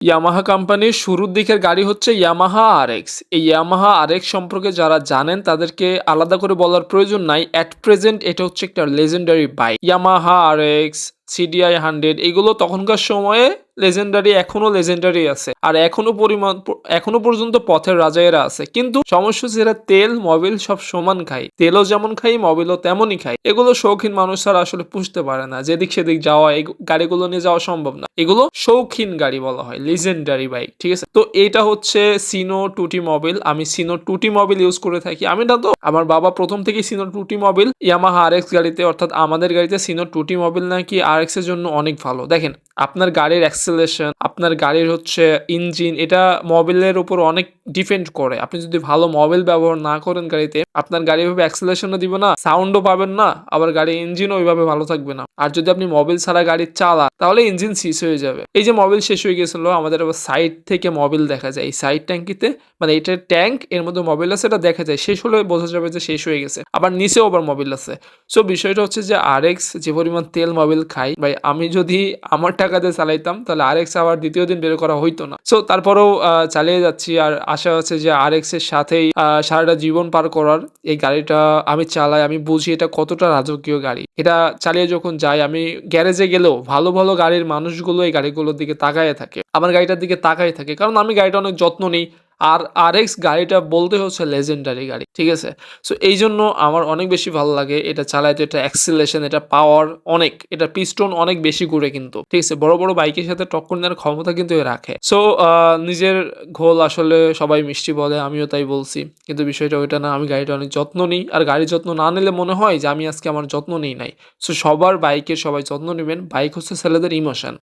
Yamaha কোম্পানির শুরুর দিকের গাড়ি হচ্ছে ইয়ামাহা আর এক্স এই ইয়ামাহা আর এক্স সম্পর্কে যারা জানেন, তাদেরকে আলাদা করে বলার প্রয়োজন নাই। অ্যাট প্রেজেন্ট এটা হচ্ছে একটা legendary bike Yamaha R X CDI hundred এগুলো তখনকার সময়ে লেজেন্ডারি এখনও লেজেন্ডারি আছে। আর এখনও পরিমাণ, এখনও পর্যন্ত পথের রাজায়েরা আছে। কিন্তু সমস্যা এরা তেল মোবিল সব সমান খায়। তেলও যেমন খাই মোবিলও তেমনই খায়। এগুলো শৌখিন মানুষ ছাড়া আসলে পুষতে পারে না। যেদিক সেদিক যাওয়া, এই গাড়িগুলো নিয়ে যাওয়া সম্ভব না। এগুলো শৌখিন গাড়ি বলা হয় লেজেন্ডারি বাইক ঠিক আছে? তো এটা হচ্ছে সিনো টুটি মোবিল আমি সিনো টুটি মোবিল ইউজ করে থাকি। আমি না তো, আমার বাবা প্রথম থেকে সিনো টুটি মোবিল ইয়ামাহা আর এক্স গাড়িতে, অর্থাৎ আমাদের গাড়িতে সিনো টুটি মোবিল নাকি আর এর জন্য অনেক ভালো। দেখেন, আপনার গাড়ির অ্যাক্সেলেশন আপনার গাড়ির হচ্ছে ইঞ্জিন এটা মোবিলের উপর অনেক ডিপেন্ড করে। আপনি যদি ভালো মোবিল ব্যবহার না করেন গাড়িতে, আপনার গাড়ি ভাবে অ্যাক্সেলেশনও দিবে না সাউন্ডও পাবেন না, আবার গাড়ির ইঞ্জিনও ওইভাবে ভালো থাকবে না। আর যদি আপনি মোবিল ছাড়া গাড়ি চালা তাহলে ইঞ্জিন শেষ হয়ে যাবে। এই যে মোবিল শেষ হয়ে গেছিল, আমাদের আবার সাইড থেকে মোবিল দেখা যায়। এই সাইড ট্যাঙ্কিতে মানে এটার ট্যাঙ্ক এর মধ্যে মোবিল আছে, এটা দেখা যায়। শেষ হলে বোঝা যাবে যে শেষ হয়ে গেছে। আবার নিচেও আবার মোবিল আছে। সো বিষয়টা হচ্ছে যে আর এক্স যে পরিমাণ তেল মোবিল খাই ভাই, আমি যদি আমার টাকা দিয়ে চালাইতাম, তাহলে আর এক্স আবার দ্বিতীয় দিন বের করা হইতো না। সো তারপরেও চালিয়ে যাচ্ছি আর আশা আছে যে আর এক্সের সাথেই সারাটা জীবন পার করার এই গাড়িটা আমি চালাই। আমি বুঝি এটা কতটা রাজকীয় গাড়ি। এটা চালিয়ে যখন যাই, আমি গ্যারেজে গেলেও ভালো ভালো গাড়ির মানুষগুলো এই গাড়িগুলোর দিকে তাকায় থাকে। আমার গাড়িটার দিকে তাকায় থাকে। কারণ আমি গাড়িটা অনেক যত্ন নিই। আর আর এক্স গাড়িটা বলতে হচ্ছে লেজেন্ডারি গাড়ি, ঠিক আছে? সো এই জন্য আমার অনেক বেশি ভালো লাগে এটা চালাইতে, এটা অ্যাক্সিলেশন এটা পাওয়ার অনেক, এটা পিস্টন অনেক বেশি ঘুরে কিন্তু, ঠিক আছে? বড় বড় বাইকের সাথে টক্কর নেওয়ার ক্ষমতা কিন্তু রাখে। সো নিজের ঘোল আসলে সবাই মিষ্টি বলে, আমিও তাই বলছি। কিন্তু বিষয়টা ওইটা না, আমি গাড়িটা অনেক যত্ন নিই। আর গাড়ির যত্ন না নিলে মনে হয় যে আমি আজকে আমার যত্ন নিই নাই। সো সবার বাইকের সবাই যত্ন নেবেন। বাইক হচ্ছে ছেলেদের ইমোশন